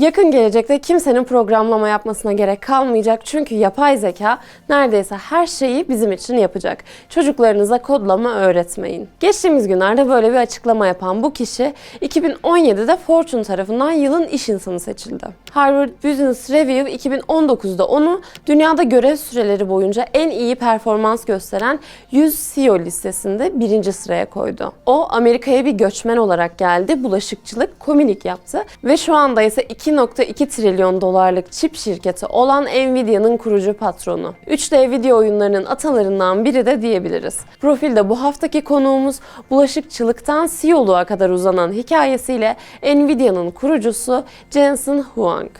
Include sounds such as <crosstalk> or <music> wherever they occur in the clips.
Yakın gelecekte kimsenin programlama yapmasına gerek kalmayacak çünkü yapay zeka neredeyse her şeyi bizim için yapacak. Çocuklarınıza kodlama öğretmeyin. Geçtiğimiz günlerde böyle bir açıklama yapan bu kişi 2017'de Fortune tarafından yılın iş insanı seçildi. Harvard Business Review 2019'da onu dünyada görev süreleri boyunca en iyi performans gösteren 100 CEO listesinde birinci sıraya koydu. O Amerika'ya bir göçmen olarak geldi, bulaşıkçılık, komilik yaptı ve şu anda ise 2.2 trilyon dolarlık çip şirketi olan Nvidia'nın kurucu patronu. 3D video oyunlarının atalarından biri de diyebiliriz. Profilde bu haftaki konuğumuz bulaşıkçılıktan CEO'luğa kadar uzanan hikayesiyle Nvidia'nın kurucusu Jensen Huang.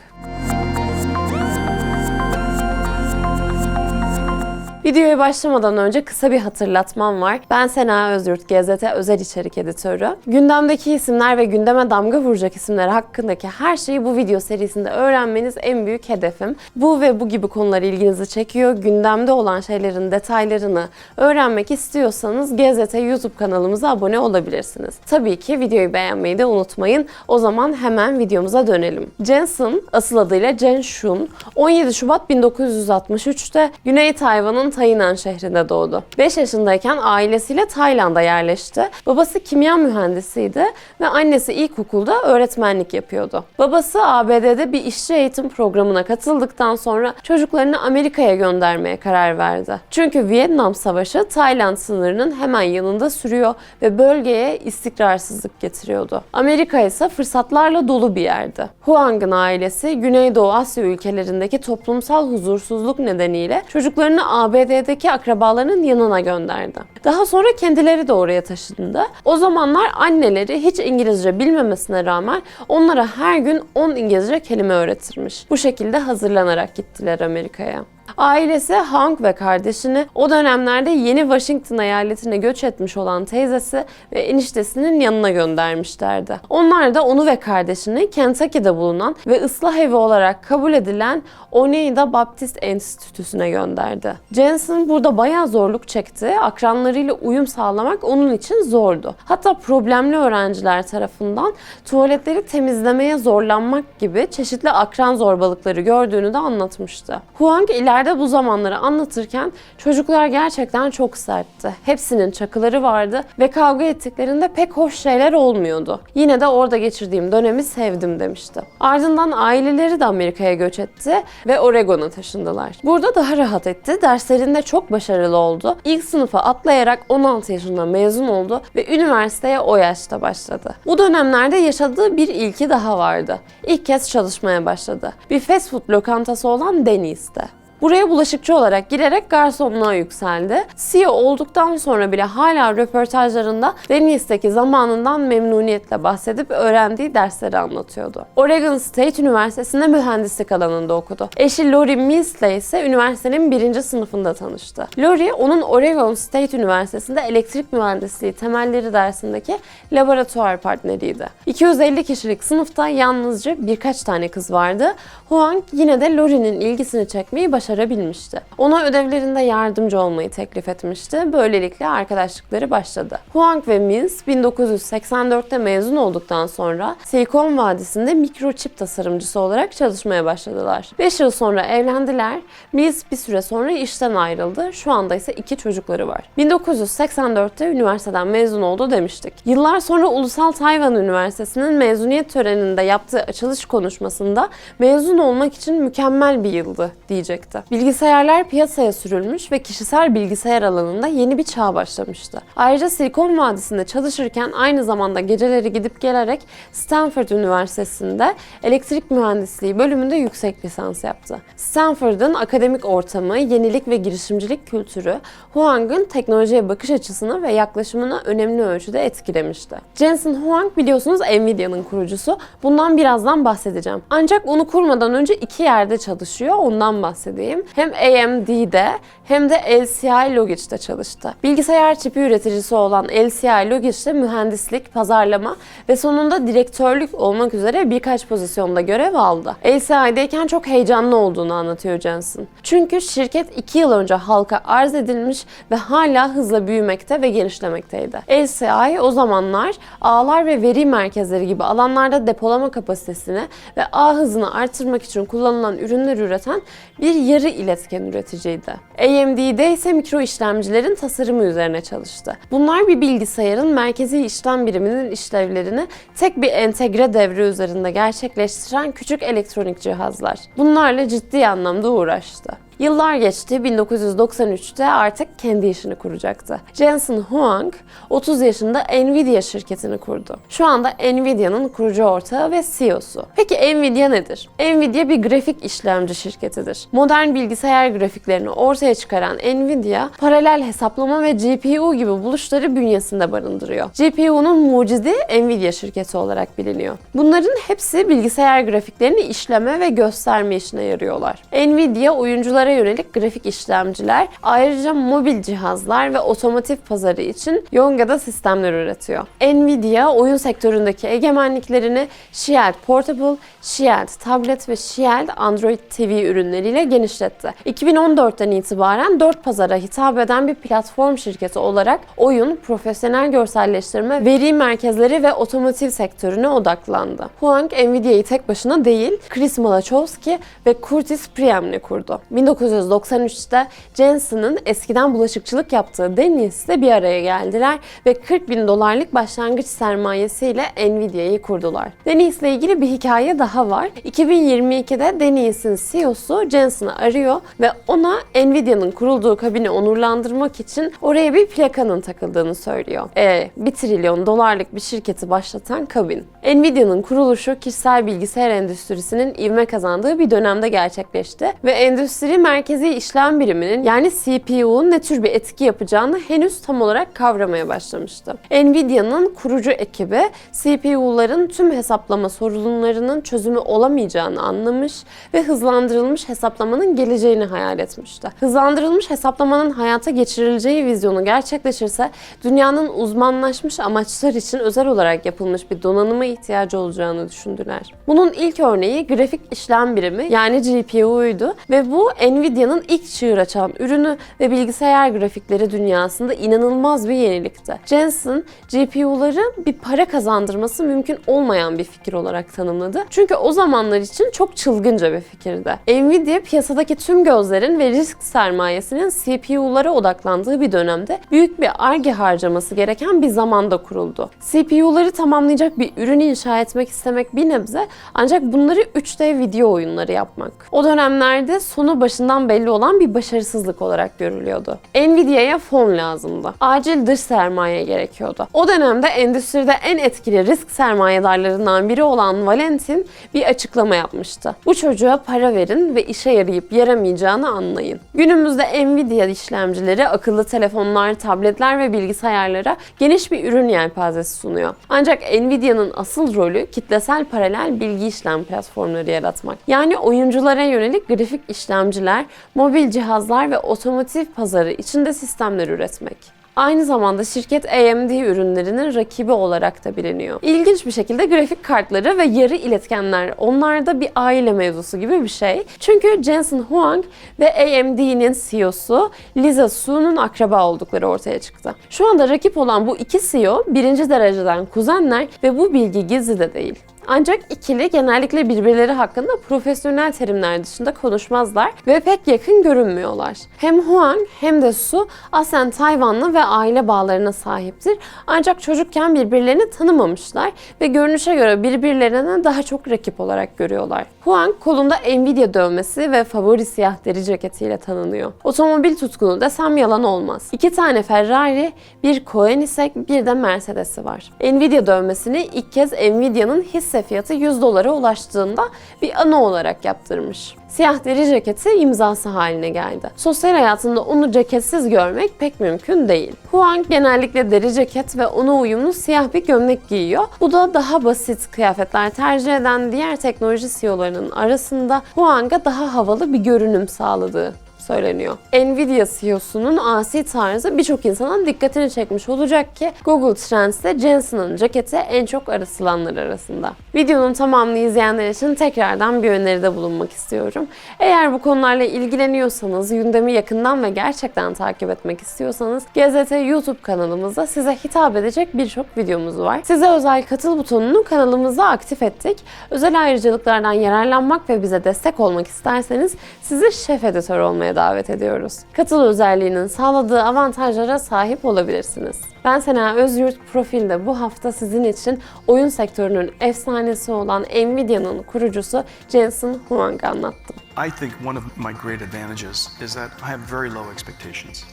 Videoya başlamadan önce kısa bir hatırlatmam var. Ben Sena Özyurt, GZT Özel İçerik Editörü. Gündemdeki isimler ve gündeme damga vuracak isimler hakkındaki her şeyi bu video serisinde öğrenmeniz en büyük hedefim. Bu ve bu gibi konular ilginizi çekiyor. Gündemde olan şeylerin detaylarını öğrenmek istiyorsanız GZT YouTube kanalımıza abone olabilirsiniz. Tabii ki videoyu beğenmeyi de unutmayın. O zaman hemen videomuza dönelim. Jensen, asıl adıyla Jen Shun, 17 Şubat 1963'te Güney Tayvan'ın Tainan şehrinde doğdu. 5 yaşındayken ailesiyle Tayland'a yerleşti. Babası kimya mühendisiydi ve annesi ilkokulda öğretmenlik yapıyordu. Babası ABD'de bir işçi eğitim programına katıldıktan sonra çocuklarını Amerika'ya göndermeye karar verdi. Çünkü Vietnam Savaşı Tayland sınırının hemen yanında sürüyor ve bölgeye istikrarsızlık getiriyordu. Amerika ise fırsatlarla dolu bir yerdi. Huang'ın ailesi Güneydoğu Asya ülkelerindeki toplumsal huzursuzluk nedeniyle çocuklarını ABD'deki akrabalarının yanına gönderdi. Daha sonra kendileri de oraya taşındı. O zamanlar anneleri hiç İngilizce bilmemesine rağmen onlara her gün 10 İngilizce kelime öğretirmiş. Bu şekilde hazırlanarak gittiler Amerika'ya. Ailesi Hank ve kardeşini o dönemlerde yeni Washington eyaletine göç etmiş olan teyzesi ve eniştesinin yanına göndermişlerdi. Onlar da onu ve kardeşini Kentucky'de bulunan ve ıslah evi olarak kabul edilen Oneida Baptist Enstitüsü'ne gönderdi. Jensen burada bayağı zorluk çekti. Akranlarıyla uyum sağlamak onun için zordu. Hatta problemli öğrenciler tarafından tuvaletleri temizlemeye zorlanmak gibi çeşitli akran zorbalıkları gördüğünü de anlatmıştı. Huang ileride bu zamanları anlatırken çocuklar gerçekten çok sertti. Hepsinin çakıları vardı ve kavga ettiklerinde pek hoş şeyler olmuyordu. Yine de orada geçirdiğim dönemi sevdim demişti. Ardından aileleri de Amerika'ya göç etti ve Oregon'a taşındılar. Burada daha rahat etti. Derslerinde çok başarılı oldu. İlk sınıfa atlayarak 16 yaşında mezun oldu ve üniversiteye o yaşta başladı. Bu dönemlerde yaşadığı bir ilki daha vardı. İlk kez çalışmaya başladı. Bir fast food lokantası olan Denny's'te. Buraya bulaşıkçı olarak girerek garsonluğa yükseldi. CEO olduktan sonra bile hala röportajlarında Deniz'teki zamanından memnuniyetle bahsedip öğrendiği dersleri anlatıyordu. Oregon State Üniversitesi'nde mühendislik alanında okudu. Eşi Lori Mills'le ise üniversitenin birinci sınıfında tanıştı. Lori, onun Oregon State Üniversitesi'nde elektrik mühendisliği temelleri dersindeki laboratuvar partneriydi. 250 kişilik sınıfta yalnızca birkaç tane kız vardı. Huang yine de Lori'nin ilgisini çekmeyi başarabilmişti. Ona ödevlerinde yardımcı olmayı teklif etmişti. Böylelikle arkadaşlıkları başladı. Huang ve Mills 1984'te mezun olduktan sonra Silikon Vadisi'nde mikroçip tasarımcısı olarak çalışmaya başladılar. 5 yıl sonra evlendiler. Mills bir süre sonra işten ayrıldı. Şu anda ise iki çocukları var. 1984'te üniversiteden mezun oldu demiştik. Yıllar sonra Ulusal Tayvan Üniversitesi'nin mezuniyet töreninde yaptığı açılış konuşmasında mezun olmak için mükemmel bir yıldı diyecekti. Bilgisayarlar piyasaya sürülmüş ve kişisel bilgisayar alanında yeni bir çağ başlamıştı. Ayrıca Silikon Vadisi'nde çalışırken aynı zamanda geceleri gidip gelerek Stanford Üniversitesi'nde elektrik mühendisliği bölümünde yüksek lisans yaptı. Stanford'ın akademik ortamı, yenilik ve girişimcilik kültürü Huang'ın teknolojiye bakış açısını ve yaklaşımını önemli ölçüde etkilemişti. Jensen Huang biliyorsunuz Nvidia'nın kurucusu. Bundan birazdan bahsedeceğim. Ancak onu kurmadan önce iki yerde çalışıyor. Ondan bahsedeyim. Daim hem AMD'de hem de LCI Logic'te çalıştı. Bilgisayar çipi üreticisi olan LCI Logic'te mühendislik, pazarlama ve sonunda direktörlük olmak üzere birkaç pozisyonda görev aldı. LCI'deyken çok heyecanlı olduğunu anlatıyor Jensen. Çünkü şirket 2 yıl önce halka arz edilmiş ve hala hızla büyümekte ve genişlemekteydi. LCI o zamanlar ağlar ve veri merkezleri gibi alanlarda depolama kapasitesini ve ağ hızını artırmak için kullanılan ürünler üreten bir yarı iletken üreticiydi. AMD'de ise mikro işlemcilerin tasarımı üzerine çalıştı. Bunlar bir bilgisayarın merkezi işlem biriminin işlevlerini tek bir entegre devre üzerinde gerçekleştiren küçük elektronik cihazlar. Bunlarla ciddi anlamda uğraştı. Yıllar geçti, 1993'te artık kendi işini kuracaktı. Jensen Huang 30 yaşında Nvidia şirketini kurdu. Şu anda Nvidia'nın kurucu ortağı ve CEO'su. Peki Nvidia nedir? Nvidia bir grafik işlemci şirketidir. Modern bilgisayar grafiklerini ortaya çıkaran Nvidia, paralel hesaplama ve GPU gibi buluşları bünyesinde barındırıyor. GPU'nun mucidi Nvidia şirketi olarak biliniyor. Bunların hepsi bilgisayar grafiklerini işleme ve gösterme işine yarıyorlar. Nvidia oyunculara yönelik grafik işlemciler, ayrıca mobil cihazlar ve otomotiv pazarı için Yonga'da sistemler üretiyor. Nvidia oyun sektöründeki egemenliklerini Shield Portable, Shield Tablet ve Shield Android TV ürünleriyle genişletti. 2014'ten itibaren 4 pazara hitap eden bir platform şirketi olarak oyun, profesyonel görselleştirme, veri merkezleri ve otomotiv sektörüne odaklandı. Huang Nvidia'yı tek başına değil, Chris Malachowski ve Curtis Priem'le kurdu. 1993'te Jensen'ın eskiden bulaşıkçılık yaptığı Dennis'le bir araya geldiler ve 40 bin dolarlık başlangıç sermayesiyle Nvidia'yı kurdular. Dennis'le ilgili bir hikaye daha var. 2022'de Dennis'in CEO'su Jensen'ı arıyor ve ona Nvidia'nın kurulduğu kabini onurlandırmak için oraya bir plakanın takıldığını söylüyor. E, 1 trilyon dolarlık bir şirketi başlatan kabin. Nvidia'nın kuruluşu kişisel bilgisayar endüstrisinin ivme kazandığı bir dönemde gerçekleşti ve endüstri merkezi işlem biriminin yani CPU'nun ne tür bir etki yapacağını henüz tam olarak kavramaya başlamıştı. Nvidia'nın kurucu ekibi CPU'ların tüm hesaplama sorunlarının çözümü olamayacağını anlamış ve hızlandırılmış hesaplamanın geleceğini hayal etmişti. Hızlandırılmış hesaplamanın hayata geçirileceği vizyonu gerçekleşirse dünyanın uzmanlaşmış amaçlar için özel olarak yapılmış bir donanıma ihtiyacı olacağını düşündüler. Bunun ilk örneği grafik işlem birimi yani GPU'ydu ve bu Nvidia'nın ilk çığır açan ürünü ve bilgisayar grafikleri dünyasında inanılmaz bir yenilikti. Jensen, GPU'ları bir para kazandırması mümkün olmayan bir fikir olarak tanımladı. Çünkü o zamanlar için çok çılgınca bir fikirdi. Nvidia piyasadaki tüm gözlerin ve risk sermayesinin CPU'lara odaklandığı bir dönemde büyük bir ARGE harcaması gereken bir zamanda kuruldu. CPU'ları tamamlayacak bir ürün inşa etmek istemek bir nebze ancak bunları 3D video oyunları yapmak. O dönemlerde sonu başından belli olan bir başarısızlık olarak görülüyordu. Nvidia'ya fon lazımdı. Acil dış sermaye gerekiyordu. O dönemde endüstride en etkili risk sermayedarlarından biri olan Valentin bir açıklama yapmıştı. Bu çocuğa para verin ve işe yarayıp yaramayacağını anlayın. Günümüzde Nvidia işlemcileri akıllı telefonlar, tabletler ve bilgisayarlara geniş bir ürün yelpazesi sunuyor. Ancak Nvidia'nın asıl rolü kitlesel paralel bilgi işlem platformları yaratmak. Yani oyunculara yönelik grafik işlemciler, mobil cihazlar ve otomotiv pazarı içinde sistemler üretmek. Aynı zamanda şirket AMD ürünlerinin rakibi olarak da biliniyor. İlginç bir şekilde grafik kartları ve yarı iletkenler onlarda bir aile mevzusu gibi bir şey. Çünkü Jensen Huang ve AMD'nin CEO'su Lisa Su'nun akraba oldukları ortaya çıktı. Şu anda rakip olan bu iki CEO birinci dereceden kuzenler ve bu bilgi gizli de değil. Ancak ikili genellikle birbirleri hakkında profesyonel terimler dışında konuşmazlar ve pek yakın görünmüyorlar. Hem Huang hem de Su aslen Tayvanlı ve aile bağlarına sahiptir. Ancak çocukken birbirlerini tanımamışlar ve görünüşe göre birbirlerine daha çok rakip olarak görüyorlar. Huang kolunda Nvidia dövmesi ve favori siyah deri ceketiyle tanınıyor. Otomobil tutkunu desem yalan olmaz. İki tane Ferrari, bir Koenigsegg, bir de Mercedes'i var. Nvidia dövmesini ilk kez Nvidia'nın hisse fiyatı 100 dolara ulaştığında bir anı olarak yaptırmış. Siyah deri ceketi imzası haline geldi. Sosyal hayatında onu ceketsiz görmek pek mümkün değil. Huang genellikle deri ceket ve ona uyumlu siyah bir gömlek giyiyor. Bu da daha basit kıyafetler tercih eden diğer teknoloji CEO'larının arasında Huang'a daha havalı bir görünüm sağladığı söyleniyor. Nvidia CEO'sunun asi tarzı birçok insanın dikkatini çekmiş olacak ki Google Trends'te Jensen'ın ceketi en çok arasılanlar arasında. Videonun tamamını izleyenler için tekrardan bir öneride bulunmak istiyorum. Eğer bu konularla ilgileniyorsanız, gündemi yakından ve gerçekten takip etmek istiyorsanız GZT YouTube kanalımızda size hitap edecek birçok videomuz var. Size özel katıl butonunu kanalımızda aktif ettik. Özel ayrıcalıklardan yararlanmak ve bize destek olmak isterseniz sizi şef editör olmaya davet ediyoruz. Katıl özelliğinin sağladığı avantajlara sahip olabilirsiniz. Ben Sena Özyurt profilde bu hafta sizin için oyun sektörünün efsanesi olan Nvidia'nın kurucusu Jensen Huang'ı anlattım. I think one of my great advantages is that I have very low expectations.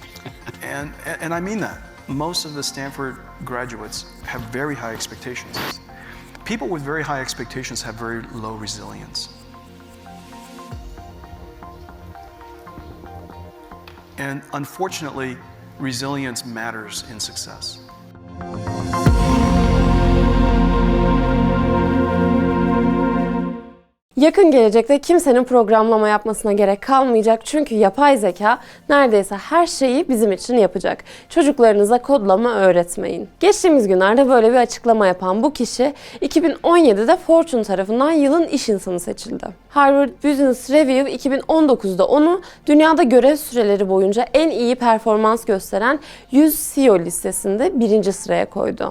<laughs> and, and I mean that. Most of the Stanford graduates have very high expectations. People with very high expectations have very low resilience. And unfortunately, resilience matters in success. Yakın gelecekte kimsenin programlama yapmasına gerek kalmayacak çünkü yapay zeka neredeyse her şeyi bizim için yapacak. Çocuklarınıza kodlama öğretmeyin. Geçtiğimiz günlerde böyle bir açıklama yapan bu kişi 2017'de Fortune tarafından yılın iş insanı seçildi. Harvard Business Review 2019'da onu dünyada görev süreleri boyunca en iyi performans gösteren 100 CEO listesinde birinci sıraya koydu.